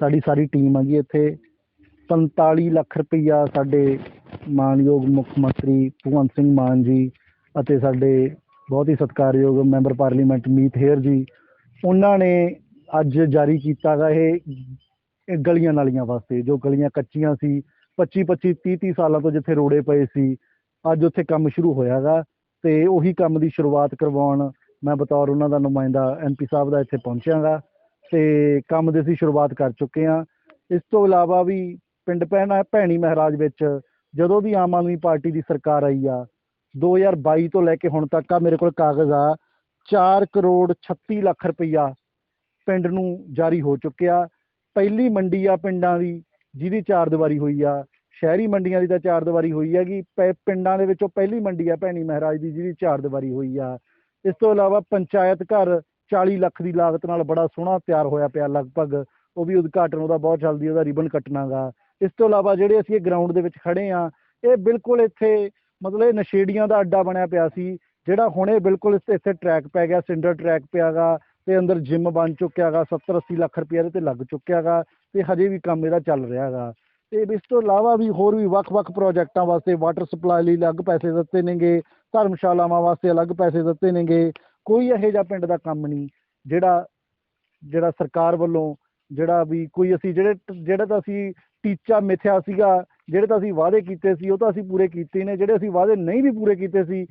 ਸਾਡੀ ਸਾਰੀ ਟੀਮ ਆ ਜੀ ਇੱਥੇ। 45 ਲੱਖ ਰੁਪਈਆ ਸਾਡੇ ਮਾਨਯੋਗ ਮੁੱਖ ਮੰਤਰੀ ਭਗਵੰਤ ਸਿੰਘ ਮਾਨ ਜੀ ਅਤੇ ਸਾਡੇ ਬਹੁਤ ਹੀ ਸਤਿਕਾਰਯੋਗ ਮੈਂਬਰ ਪਾਰਲੀਮੈਂਟ ਮੀਤ ਹੇਰ ਜੀ, ਉਹਨਾਂ ਨੇ ਅੱਜ ਜਾਰੀ ਕੀਤਾ ਗਾ ਇਹ ਇਹ ਗਲੀਆਂ ਨਾਲੀਆਂ ਵਾਸਤੇ, ਜੋ ਗਲੀਆਂ ਕੱਚੀਆਂ ਸੀ। 25 25 30 30 ਸਾਲਾਂ ਤੋਂ ਜਿੱਥੇ ਰੋੜੇ ਪਏ ਸੀ, ਅੱਜ ਉੱਥੇ ਕੰਮ ਸ਼ੁਰੂ ਹੋਇਆਗਾ ਤੇ ਉਹੀ ਕੰਮ ਦੀ ਸ਼ੁਰੂਆਤ ਕਰਵਾਉਣ ਮੈਂ ਬਤੌਰ ਉਹਨਾਂ ਦਾ ਨੁਮਾਇੰਦਾ ਐਮਪੀ ਸਾਹਿਬ ਦਾ ਇੱਥੇ ਪਹੁੰਚਿਆਗਾ ਤੇ ਕੰਮ ਦੀ ਅਸੀਂ ਸ਼ੁਰੂਆਤ ਕਰ ਚੁੱਕੇ ਹਾਂ। ਇਸ ਤੋਂ ਇਲਾਵਾ ਵੀ ਪਿੰਡ ਪੈਣਾ ਭੈਣੀ ਮਹਾਰਾਜ ਵਿੱਚ ਜਦੋਂ ਵੀ ਆਮ ਆਦਮੀ ਪਾਰਟੀ ਦੀ ਸਰਕਾਰ ਆਈ ਆ 2022 ਤੋਂ ਲੈ ਕੇ ਹੁਣ ਤੱਕ ਆ, ਮੇਰੇ ਕੋਲ ਕਾਗਜ਼ ਆ 4 ਕਰੋੜ 36 ਲੱਖ ਰੁਪਈਆ ਪਿੰਡ ਨੂੰ ਜਾਰੀ ਹੋ ਚੁੱਕਿਆ। ਪਹਿਲੀ ਮੰਡੀ ਆ ਪਿੰਡਾਂ ਦੀ, ਜਿਹਦੀ ਚਾਰ ਦੀਵਾਰੀ ਹੋਈ ਆ। ਸ਼ਹਿਰੀ ਮੰਡੀਆਂ ਦੀ ਤਾਂ ਚਾਰ ਦੀਵਾਰੀ ਹੋਈ ਹੈਗੀ, ਪੈ- ਪਿੰਡਾਂ ਦੇ ਵਿੱਚੋਂ ਪਹਿਲੀ ਮੰਡੀ ਆ ਭੈਣੀ ਮਹਾਰਾਜ ਦੀ, ਜਿਹਦੀ ਚਾਰ ਦੀਵਾਰੀ ਹੋਈ ਆ। ਇਸ ਤੋਂ ਇਲਾਵਾ ਪੰਚਾਇਤ ਘਰ 40 ਲੱਖ ਦੀ ਲਾਗਤ ਨਾਲ ਬੜਾ ਸੋਹਣਾ ਤਿਆਰ ਹੋਇਆ ਪਿਆ ਲਗਭਗ, ਉਹ ਵੀ ਉਦਘਾਟਨ ਉਹਦਾ ਬਹੁਤ ਜਲਦੀ ਉਹਦਾ ਰਿਬਨ ਕੱਟਣਾਗਾ। ਇਸ ਤੋਂ ਇਲਾਵਾ ਜਿਹੜੇ ਅਸੀਂ ਇਹ ਗਰਾਊਂਡ ਦੇ ਵਿੱਚ ਖੜੇ ਆ, ਇਹ ਬਿਲਕੁਲ ਇੱਥੇ ਮਤਲਬ ਇਹ ਨਸ਼ੇੜੀਆਂ ਦਾ ਅੱਡਾ ਬਣਿਆ ਪਿਆ ਸੀ, ਜਿਹੜਾ ਹੁਣੇ ਬਿਲਕੁਲ ਇੱਥੇ ਟਰੈਕ ਪੈ ਗਿਆ ਸਿੰਡਰ ਟਰੈਕ ਪਿਆਗਾ ਤੇ ਅੰਦਰ ਜਿਮ ਬਣ ਚੁੱਕਿਆਗਾ 70 80 ਲੱਖ ਰੁਪਏ ਇਹਦੇ ਤੇ ਲੱਗ ਚੁੱਕਿਆਗਾ ਤੇ ਹਜੇ ਵੀ ਕੰਮ ਇਹਦਾ ਚੱਲ ਰਿਹਾਗਾ। ਤੇ ਇਸ ਤੋਂ ਇਲਾਵਾ ਵੀ ਹੋਰ ਵੀ ਵੱਖ-ਵੱਖ ਪ੍ਰੋਜੈਕਟਾਂ ਵਾਸਤੇ ਵਾਟਰ ਸਪਲਾਈ ਲਈ ਅਲੱਗ ਪੈਸੇ ਦਿੱਤੇ ਨੇਗੇ, ਧਰਮਸ਼ਾਲਾਵਾਂ ਵਾਸਤੇ ਅਲੱਗ ਪੈਸੇ ਦਿੱਤੇ ਨੇਗੇ ਕੋਈ ਇਹੋ ਜਿਹਾ ਪਿੰਡ ਦਾ ਕੰਮ ਨਹੀਂ, ਜਿਹੜਾ ਜਿਹੜਾ ਸਰਕਾਰ ਵੱਲੋਂ, ਜਿਹੜਾ ਵੀ ਕੋਈ ਅਸੀਂ ਜਿਹੜੇ, ਜਿਹੜਾ ਤਾਂ ਅਸੀਂ ਟੀਚਾ ਮਿਥਿਆ ਸੀਗਾ, ਜਿਹੜੇ ਤਾਂ ਅਸੀਂ ਵਾਅਦੇ ਕੀਤੇ ਸੀ, ਉਹ ਤਾਂ ਅਸੀਂ ਪੂਰੇ ਕੀਤੇ ਨੇ, ਜਿਹੜੇ ਅਸੀਂ ਵਾਅਦੇ ਨਹੀਂ ਵੀ ਪੂਰੇ ਕੀਤੇ ਸੀ,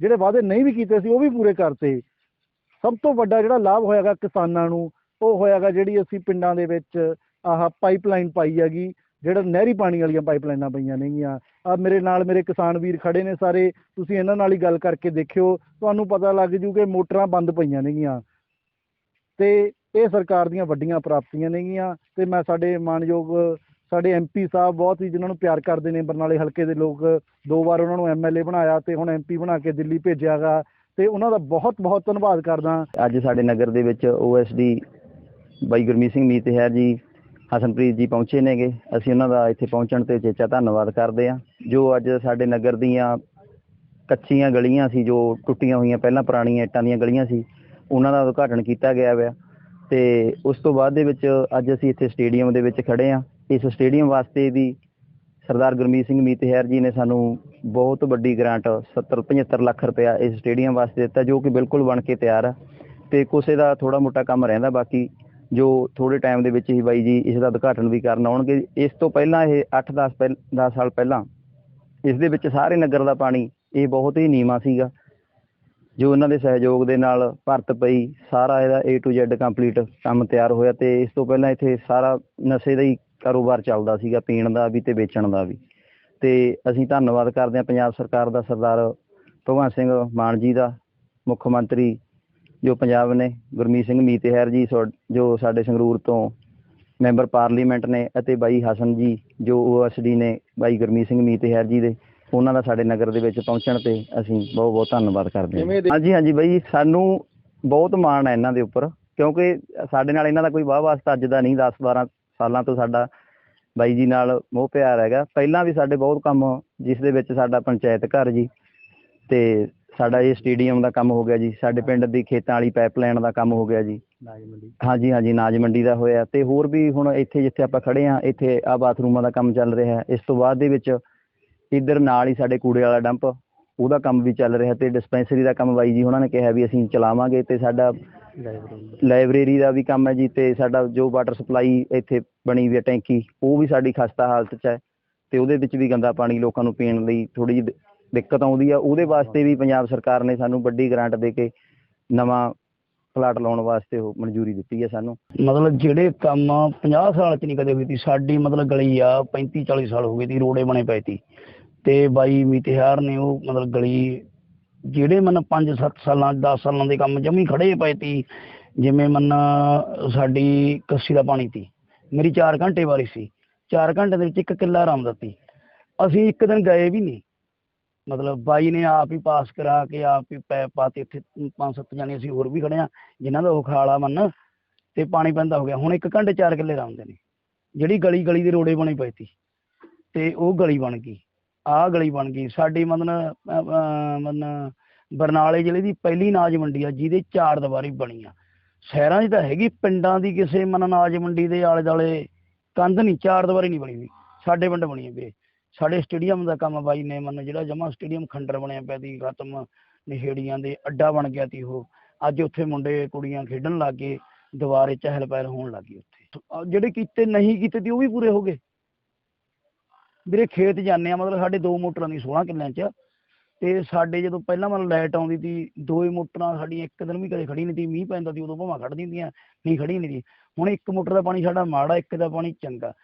ਜਿਹੜੇ ਵਾਅਦੇ ਨਹੀਂ ਵੀ ਕੀਤੇ ਸੀ, ਉਹ ਵੀ ਪੂਰੇ ਕਰਤੇ। ਸਭ ਤੋਂ ਵੱਡਾ ਜਿਹੜਾ ਲਾਭ ਹੋਇਆਗਾ ਕਿਸਾਨਾਂ ਨੂੰ, ਉਹ ਹੋਇਆਗਾ ਜਿਹੜੀ ਅਸੀਂ ਪਿੰਡਾਂ ਦੇ ਵਿੱਚ ਆਹ ਪਾਈਪਲਾਈਨ ਪਾਈ ਹੈਗੀ। ਜਿਹੜਾ ਨਹਿਰੀ ਪਾਣੀ ਵਾਲੀਆਂ ਪਾਈਪਲਾਈਨਾਂ ਪਈਆਂ ਨੇਗੀਆਂ। ਆ ਮੇਰੇ ਨਾਲ ਮੇਰੇ ਕਿਸਾਨ ਵੀਰ ਖੜੇ ਨੇ ਸਾਰੇ। ਤੁਸੀਂ ਇਹਨਾਂ ਨਾਲ ਹੀ ਗੱਲ ਕਰਕੇ ਦੇਖਿਓ। ਤੁਹਾਨੂੰ ਪਤਾ ਲੱਗ ਜੂ ਕਿ ਮੋਟਰਾਂ ਬੰਦ ਪਈਆਂ ਨੇਗੀਆਂ। ਤੇ ਇਹ ਸਰਕਾਰ ਦੀਆਂ ਵੱਡੀਆਂ ਪ੍ਰਾਪਤੀਆਂ ਨੇਗੀਆਂ। ਤੇ ਮੈਂ ਸਾਡੇ ਮਾਨਯੋਗ ਸਾਡੇ ਐਮਪੀ ਸਾਹਿਬ ਬਹੁਤ ਹੀ ਜਿਨ੍ਹਾਂ ਨੂੰ ਪਿਆਰ ਕਰਦੇ ਨੇ। ਬਰਨਾਲੇ ਹਲਕੇ ਦੇ ਲੋਕ ਦੋ ਵਾਰ ਉਹਨਾਂ ਨੂੰ ਐਮਐਲਏ ਬਣਾਇਆ ਤੇ ਹੁਣ ਐਮਪੀ ਬਣਾ ਕੇ ਦਿੱਲੀ ਭੇਜਿਆਗਾ। ਤੇ ਉਹਨਾਂ ਦਾ ਬਹੁਤ ਬਹੁਤ ਧੰਨਵਾਦ ਕਰਦਾ। ਅੱਜ ਸਾਡੇ ਨਗਰ ਦੇ ਵਿੱਚ ਓਐਸਡੀ ਬਾਈ ਗੁਰਮੀਤ ਸਿੰਘ ਮੀਤ ਹੈ ਜੀ। ਹਸਨਪ੍ਰੀਤ ਜੀ ਪਹੁੰਚੇ ਨੇਗੇ। ਅਸੀਂ ਉਹਨਾਂ ਦਾ ਇੱਥੇ ਪਹੁੰਚਣ ਤੇ ਚੇਚਾ ਧੰਨਵਾਦ ਕਰਦੇ ਹਾਂ। ਜੋ ਅੱਜ ਸਾਡੇ ਨਗਰ ਦੀਆਂ ਕੱਚੀਆਂ ਗਲੀਆਂ ਸੀ, ਜੋ ਟੁੱਟੀਆਂ ਹੋਈਆਂ, ਪਹਿਲਾਂ ਪੁਰਾਣੀਆਂ ਇੱਟਾਂ ਦੀਆਂ ਗਲੀਆਂ ਸੀ, ਉਹਨਾਂ ਦਾ ਉਦਘਾਟਨ ਕੀਤਾ ਗਿਆ ਹੋਇਆ ਤੇ ਉਸ ਤੋਂ ਬਾਅਦ ਦੇ ਵਿੱਚ ਅੱਜ ਅਸੀਂ ਇੱਥੇ ਸਟੇਡੀਅਮ ਦੇ ਵਿੱਚ ਖੜੇ ਹਾਂ। ਇਸ ਸਟੇਡੀਅਮ ਵਾਸਤੇ ਵੀ ਸਰਦਾਰ ਗੁਰਮੀਤ ਸਿੰਘ ਮੀਤਹਿਰ ਜੀ ਨੇ ਸਾਨੂੰ ਬਹੁਤ ਵੱਡੀ ਗ੍ਰਾਂਟ 70 75 ਲੱਖ ਰੁਪਇਆ ਇਸ ਸਟੇਡੀਅਮ ਵਾਸਤੇ ਦਿੱਤਾ, ਜੋ ਕਿ ਬਿਲਕੁਲ ਬਣ ਕੇ ਤਿਆਰ ਆ। ਤੇ ਕੁਛ ਦਾ ਥੋੜਾ ਮੋਟਾ ਕੰਮ ਰਹਿੰਦਾ, ਬਾਕੀ ਜੋ ਥੋੜੇ ਟਾਈਮ ਦੇ ਵਿੱਚ ਹੀ ਬਾਈ ਜੀ ਇਸ ਦਾ ਉਦਘਾਟਨ ਵੀ ਕਰਨ ਆਉਣਗੇ। ਇਸ ਤੋਂ ਪਹਿਲਾਂ ਇਹ 8-10 ਪਹਿਲ 10 ਸਾਲ ਪਹਿਲਾਂ ਇਸ ਦੇ ਵਿੱਚ ਸਾਰੇ ਨਗਰ ਦਾ ਪਾਣੀ ਇਹ ਬਹੁਤ ਹੀ ਨੀਵਾਂ ਸੀਗਾ, ਜੋ ਉਹਨਾਂ ਦੇ ਸਹਿਯੋਗ ਦੇ ਨਾਲ ਭਰਤ ਪਈ, ਸਾਰਾ ਇਹਦਾ A to Z ਕੰਪਲੀਟ ਕੰਮ ਤਿਆਰ ਹੋਇਆ ਤੇ ਇਸ ਤੋਂ ਪਹਿਲਾਂ ਇੱਥੇ ਸਾਰਾ ਨਸ਼ੇ ਦਾ ਹੀ ਕਾਰੋਬਾਰ ਚੱਲਦਾ ਸੀਗਾ, ਪੀਣ ਦਾ ਵੀ ਤੇ ਵੇਚਣ ਦਾ ਵੀ। ਤੇ ਅਸੀਂ ਧੰਨਵਾਦ ਕਰਦੇ ਹਾਂ ਪੰਜਾਬ ਸਰਕਾਰ ਦਾ ਸਰਦਾਰ ਭਗਵੰਤ ਸਿੰਘ ਮਾਨ ਜੀ ਦਾ, ਮੁੱਖ ਮੰਤਰੀ ਜੋ ਪੰਜਾਬ ਨੇ ਗੁਰਮੀਤ ਸਿੰਘ ਮੀਤਹਿਰ ਜੀ ਜੋ ਸਾਡੇ ਸੰਗਰੂਰ ਤੋਂ ਮੈਂਬਰ ਪਾਰਲੀਮੈਂਟ ਨੇ ਅਤੇ ਬਾਈ ਹਸਨ ਜੀ ਜੋ ਓਐਸਡੀ ਨੇ ਬਾਈ ਗੁਰਮੀਤ ਸਿੰਘ ਮੀਤਹਿਰ ਜੀ ਦੇ ਉਹਨਾਂ ਦਾ ਸਾਡੇ ਨਗਰ ਦੇ ਵਿੱਚ ਪਹੁੰਚਣ ਤੇ ਅਸੀਂ ਬਹੁਤ ਬਹੁਤ ਧੰਨਵਾਦ ਕਰਦੇ ਹਾਂ। ਹਾਂਜੀ ਹਾਂਜੀ ਬਾਈ ਸਾਨੂੰ ਬਹੁਤ ਮਾਣ ਹੈ ਇਹਨਾਂ ਦੇ ਉੱਪਰ ਕਿਉਂਕਿ ਸਾਡੇ ਨਾਲ ਇਹਨਾਂ ਦਾ ਕੋਈ ਵਾਹ ਵਾਸਤਾ ਅੱਜ ਦਾ ਨਹੀਂ 10 12 ਸਾਲਾਂ ਤੋਂ ਸਾਡਾ ਬਾਈ ਜੀ ਨਾਲ ਮੋਹ ਪਿਆਰ ਹੈਗਾ। ਪਹਿਲਾਂ ਵੀ ਸਾਡੇ ਬਹੁਤ ਕੰਮ ਜਿਸ ਦੇ ਵਿੱਚ ਸਾਡਾ ਪੰਚਾਇਤ ਘਰ ਜੀ ਤੇ ਸਾਡਾ ਇਹ ਸਟੇਡੀਅਮ ਦਾ ਕੰਮ ਹੋ ਗਿਆ ਜੀ। ਸਾਡੇ ਪਿੰਡ ਦੀ ਖੇਤਾਂ ਵਾਲੀ ਪਾਈਪਲਾਈਨ ਦਾ ਕੰਮ ਹੋ ਗਿਆ ਜੀ। ਹਾਂਜੀ ਹਾਂਜੀ ਨਾਜ ਮੰਡੀ ਦਾ ਹੋਇਆ। ਤੇ ਹੋਰ ਵੀ ਹੁਣ ਇੱਥੇ ਜਿੱਥੇ ਆਪਾਂ ਖੜੇ ਆ ਇੱਥੇ ਆ ਬਾਥਰੂਮਾਂ ਦਾ ਕੰਮ ਚੱਲ ਰਿਹਾ ਹੈ। ਇਸ ਤੋਂ ਬਾਅਦ ਦੇ ਵਿੱਚ ਇੱਧਰ ਨਾਲ ਹੀ ਸਾਡੇ ਕੂੜੇ ਵਾਲਾ ਡੰਪ ਉਹਦਾ ਕੰਮ ਵੀ ਚੱਲ ਰਿਹਾ ਤੇ ਡਿਸਪੈਂਸਰੀ ਦਾ ਕੰਮ ਬਾਈ ਜੀ ਉਹਨਾਂ ਨੇ ਕਿਹਾ ਵੀ ਅਸੀਂ ਚਲਾਵਾਂਗੇ ਤੇ ਸਾਡਾ ਲਾਇਬ੍ਰੇਰੀ ਦਾ ਵੀ ਕੰਮ ਹੈ ਜੀ ਤੇ ਸਾਡਾ ਜੋ ਵਾਟਰ ਸਪਲਾਈ ਇੱਥੇ ਬਣੀ ਹੋਈ ਹੈ ਟੈਂਕੀ ਉਹ ਵੀ ਸਾਡੀ ਖਸਤਾ ਹਾਲਤ 'ਚ ਹੈ ਤੇ ਉਹਦੇ ਵਿੱਚ ਵੀ ਗੰਦਾ ਪਾਣੀ ਲੋਕਾਂ ਨੂੰ ਪੀਣ ਲਈ ਥੋੜੀ ਜਿਹੀ ਦਿੱਕਤ ਆਉਂਦੀ ਆ। ਉਹਦੇ ਵਾਸਤੇ ਵੀ ਪੰਜਾਬ ਸਰਕਾਰ ਨੇ ਸਾਨੂੰ ਵੱਡੀ ਗ੍ਰਾਂਟ ਦੇ ਕੇ ਨਵਾਂ ਪਲਾਟ ਲਾਉਣ ਵਾਸਤੇ ਉਹ ਮਨਜ਼ੂਰੀ ਦਿੱਤੀ ਹੈ ਸਾਨੂੰ। ਮਤਲਬ ਜਿਹੜੇ ਕੰਮ 50 ਸਾਲ ਚ ਨਹੀਂ ਕਦੇ ਹੋਈ ਤੀ ਸਾਡੀ ਮਤਲਬ ਗਲੀ ਆ 35 40 ਸਾਲ ਹੋ ਗਏ ਤੀ ਰੋੜੇ ਬਣੇ ਪਏ ਤੀ ਤੇ ਬਾਈ ਮੀਤਿਹਾਰ ਨੇ ਉਹ ਮਤਲਬ ਗਲੀ ਜਿਹੜੇ ਮਨ 5 7 ਸਾਲਾਂ 10 ਸਾਲਾਂ ਦੇ ਕੰਮ ਜਮੀ ਖੜੇ ਪਏ ਤੀ ਜਿਵੇਂ ਮਨ ਸਾਡੀ ਕੱਸੀ ਦਾ ਪਾਣੀ ਤੀ ਮੇਰੀ 4 ਘੰਟੇ ਵਾਰੀ ਸੀ। 4 ਘੰਟੇ ਦੇ ਵਿੱਚ ਇੱਕ ਕਿੱਲਾ ਆਰਾਮ ਦਿੱਤੀ। ਅਸੀਂ ਇੱਕ ਦਿਨ ਗਏ ਵੀ ਨਹੀਂ। ਮਤਲਬ ਬਾਈ ਨੇ ਆਪ ਹੀ ਪਾਸ ਕਰਾ ਕੇ ਆਪ ਹੀ ਪੈ ਪਾਤੇ ਇੱਥੇ ਪੰਜ ਸੱਤ ਜਾਣੇ, ਅਸੀਂ ਹੋਰ ਵੀ ਖੜੇ ਆ ਜਿਨ੍ਹਾਂ ਦਾ ਉਹ ਖਾਲਾ ਮੰਨ ਤੇ ਪਾਣੀ ਪੈਂਦਾ ਹੋ ਗਿਆ। ਹੁਣ ਇੱਕ ਘੰਟੇ ਚਾਰ ਕਿੱਲੇ ਰਾਉਂਦੇ ਨੇ, ਜਿਹੜੀ ਗਲੀ ਗਲੀ ਦੇ ਰੋੜੇ ਬਣੇ ਪਏ ਸੀ ਤੇ ਉਹ ਗਲੀ ਬਣ ਗਈ, ਆਹ ਗਲੀ ਬਣ ਗਈ। ਸਾਡੀ ਮਤਲਬ ਮਤਲਬ ਬਰਨਾਲੇ ਜ਼ਿਲ੍ਹੇ ਦੀ ਪਹਿਲੀ ਨਾਜ ਮੰਡੀ ਆ, ਜਿਹਦੇ ਚਾਰ ਦੀਵਾਰੀ ਬਣੀ ਆ। ਸ਼ਹਿਰਾਂ 'ਚ ਤਾਂ ਹੈਗੀ, ਪਿੰਡਾਂ ਦੀ ਕਿਸੇ ਮਨ ਅਨਾਜ ਮੰਡੀ ਦੇ ਆਲੇ ਦੁਆਲੇ ਕੰਧ ਨਹੀਂ, ਚਾਰ ਦੀਵਾਰੀ ਨਹੀਂ ਬਣੀ ਵੀ ਸਾਡੇ ਪਿੰਡ ਬਣੀ ਹੈ ਵੀਰੇ ਸਾਡੇ ਸਟੇਡੀਅਮ ਦਾ ਕੰਮ ਬਾਈ ਨੇ ਮਨ ਜਿਹੜਾ ਜਮਾ ਸਟੇਡੀਅਮ ਖੰਡਰ ਬਣਿਆ ਪਿਆ ਸੀ, ਖਤਮ ਨਸ਼ੇੜੀਆਂ ਦੇ ਅੱਡਾ ਬਣ ਗਿਆ ਸੀ ਉਹ। ਅੱਜ ਉੱਥੇ ਮੁੰਡੇ ਕੁੜੀਆਂ ਖੇਡਣ ਲੱਗ ਗਏ ਦੁਬਾਰੇ ਚਹਿਲ ਪਹਿਲ ਹੋਣ ਲੱਗੀ ਉੱਥੇ। ਜਿਹੜੇ ਕੀਤੇ ਨਹੀਂ ਕੀਤੇ ਤੇ ਉਹ ਵੀ ਪੂਰੇ ਹੋ ਗਏ। ਵੀਰੇ ਖੇਤ ਜਾਂਦੇ ਆ, ਮਤਲਬ ਸਾਡੇ ਦੋ ਮੋਟਰਾਂ ਦੀ 16 ਕਿੱਲਿਆਂ 'ਚ, ਤੇ ਸਾਡੇ ਜਦੋਂ ਪਹਿਲਾਂ ਮਤਲਬ ਲਾਈਟ ਆਉਂਦੀ ਸੀ, ਦੋ ਹੀ ਮੋਟਰਾਂ ਸਾਡੀਆਂ ਇੱਕ ਦਿਨ ਵੀ ਕਦੇ ਖੜੀ ਨਹੀਂ ਸੀ, ਮੀਂਹ ਪੈਂਦਾ ਸੀ, ਉਦੋਂ ਭਾਵਾਂ ਖੜਦੀਆਂ ਹੁੰਦੀਆਂ, ਨਹੀਂ ਖੜੀ ਨਹੀਂ ਸੀ। ਹੁਣ ਇੱਕ ਮੋਟਰ ਦਾ ਪਾਣੀ ਸਾਡਾ ਮਾੜਾ, ਇੱਕ ਦਾ ਪਾਣੀ ਚੰਗਾ।